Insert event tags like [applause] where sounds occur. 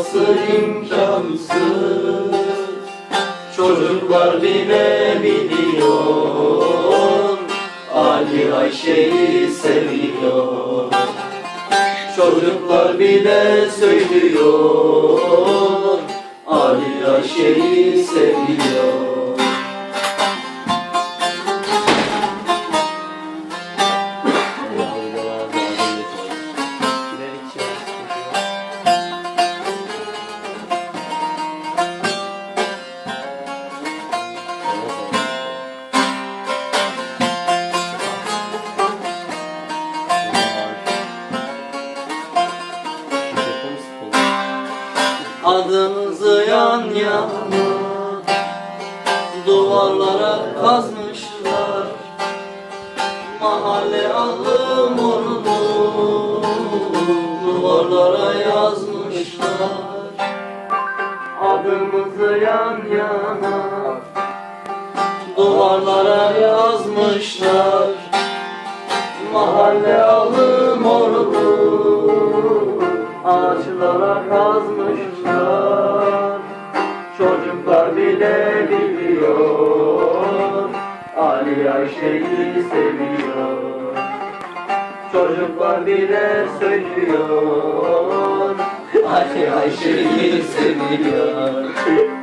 Saklaması imkansız? Çocuklar bile biliyor. Ali Ayşe'yi seviyor. Çocuklar bile söylüyor. Ali Ayşe'yi seviyor Adınızı yan yana Duvarlara kazmışlar. Mahalle alım ordu Duvarlara yazmışlar. Adımızı yan yana Duvarlara yazmışlar. Mahalle Ağaçlara kazmışlar. Çocuklar bile biliyor. Ali Ayşe'yi seviyor. Çocuklar bile söylüyor. [laughs] Ali Ayşe'yi seviyor